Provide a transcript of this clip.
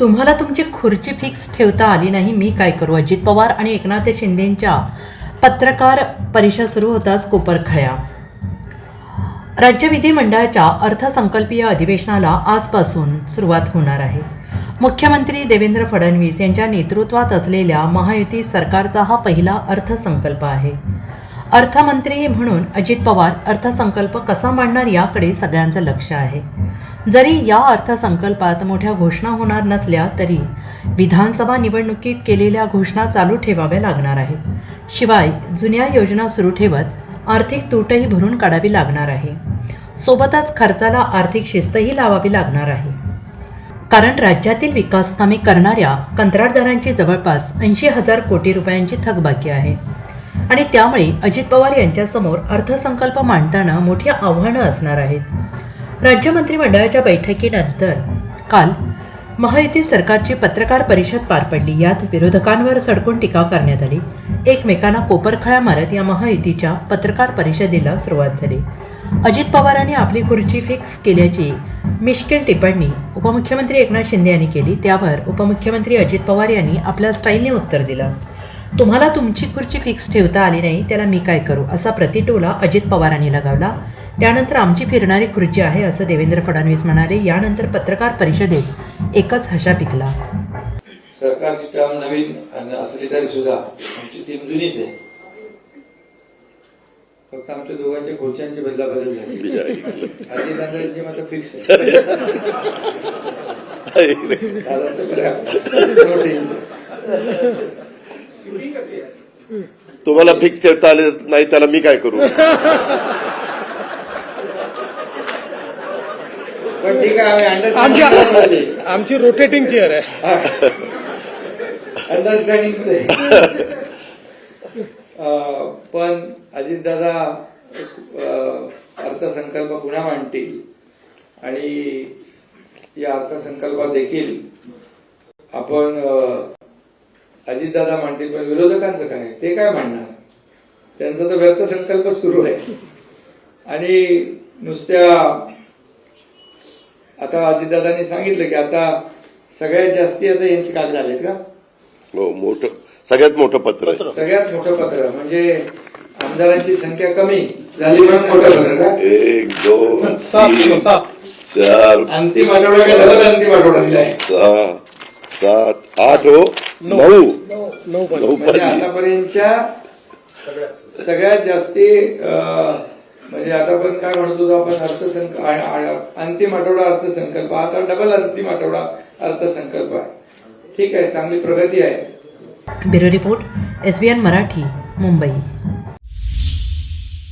तुम्हाला तुमची खुर्ची फिक्स ठेवता आली नाही मी काय करू? अजित पवार आणि एकनाथ शिंदेंच्या पत्रकार परिषद सुरू होताच कोपरखळ्या. राज्य विधिमंडळाच्या अर्थसंकल्पीय अधिवेशनाला आजपासून सुरुवात होणार आहे. मुख्यमंत्री देवेंद्र फडणवीस यांच्या नेतृत्वात असलेल्या महायुती सरकारचा हा पहिला अर्थसंकल्प आहे. अर्थमंत्री म्हणून अजित पवार अर्थसंकल्प कसा मांडणार याकडे सगळ्यांचं लक्ष आहे. जरी या अर्थसंकल्पात मोठ्या घोषणा होणार नसल्या तरी विधानसभा निवडणुकीत केलेल्या घोषणा चालू ठेवाव्या लागणार आहेत. शिवाय जुन्या योजना सुरू ठेवत आर्थिक तूटही भरून काढावी लागणार आहे. सोबतच खर्चाला आर्थिक शिस्तही लावावी लागणार आहे. कारण राज्यातील विकास कामे करणाऱ्या कंत्राटदारांची जवळपास ऐंशी हजार कोटी रुपयांची थकबाकी आहे. आणि त्यामुळे अजित पवार यांच्यासमोर अर्थसंकल्प मांडताना मोठी आव्हानं असणार आहेत. राज्य मंत्रिमंडळाच्या बैठकीनंतर काल महायुती सरकारची पत्रकार परिषद पार पडली. यात विरोधकांवर सडकून टीका करण्यात आली. एकमेकांना कोपरखळ्या मारत या महायुतीच्या पत्रकार परिषदेला सुरुवात झाली. अजित पवारांनी आपली खुर्ची फिक्स केल्याची मिश्किल टिप्पणी उपमुख्यमंत्री एकनाथ शिंदे यांनी केली. त्यावर उपमुख्यमंत्री अजित पवार यांनी आपल्या स्टाईलने उत्तर दिलं. तुम्हाला तुमची खुर्ची फिक्स ठेवता आली नाही त्याला मी काय करू? असा प्रतिटोला अजित पवारांनी लगावला. त्यानंतर आमची फिरणारी खुर्ची आहे असं देवेंद्र फडणवीस म्हणाले. यानंतर पत्रकार परिषदेत एकच हशा पिकला. सरकारची टर्म नवीन आणि असली तरी सुद्धा आमची टीम जुनीच आहे. फक्त आमच्या दोघांच्या खुर्च्यांची बदला बदल झाली. दादांची मात्र फिक्स आहे. तुम्हाला फिक्स ठेवता आले नाही त्याला मी काय करू? पण ठीक आहे आम्ही आमची आमची रोटेटिंग चेअर आहे. अंडरस्टँडिंग पण अजितदादा अं, अर्थसंकल्प पुन्हा मांडतील. आणि या अर्थसंकल्पात देखील आपण अं, अजितदादा मांडतील पण विरोधकांचं काय? ते काय मांडणार? त्यांचा तर व्यर्थ संकल्प सुरू आहे. आणि नुसत्या आता अजितदादांनी सांगितलं की आता सगळ्यात जास्ती आता यांची कागद आलेत का? हो मोठं सगळ्यात मोठं पत्र आहे. सगळ्यात मोठं पत्र. म्हणजे आमदारांची संख्या कमी झाली म्हणून मोठं पत्र का? एक दोन सात तीन सात. चार अंतिम आठवडा डबल अंतिम आठवडा दिलाय सहा सात आठ हो नऊ. नऊ. म्हणजे पाहिजे आतापर्यंतच्या सगळ्यात जास्ती अं, म्हणजे आता पण काय म्हणत होतो आपण अर्थसंक अंतिम आठवडा अर्थसंकल्प. आता डबल अंतिम आठवडा अर्थसंकल्प आहे. ठीक आहे चांगली प्रगती आहे. Bureau report S N Marathi Mumbai.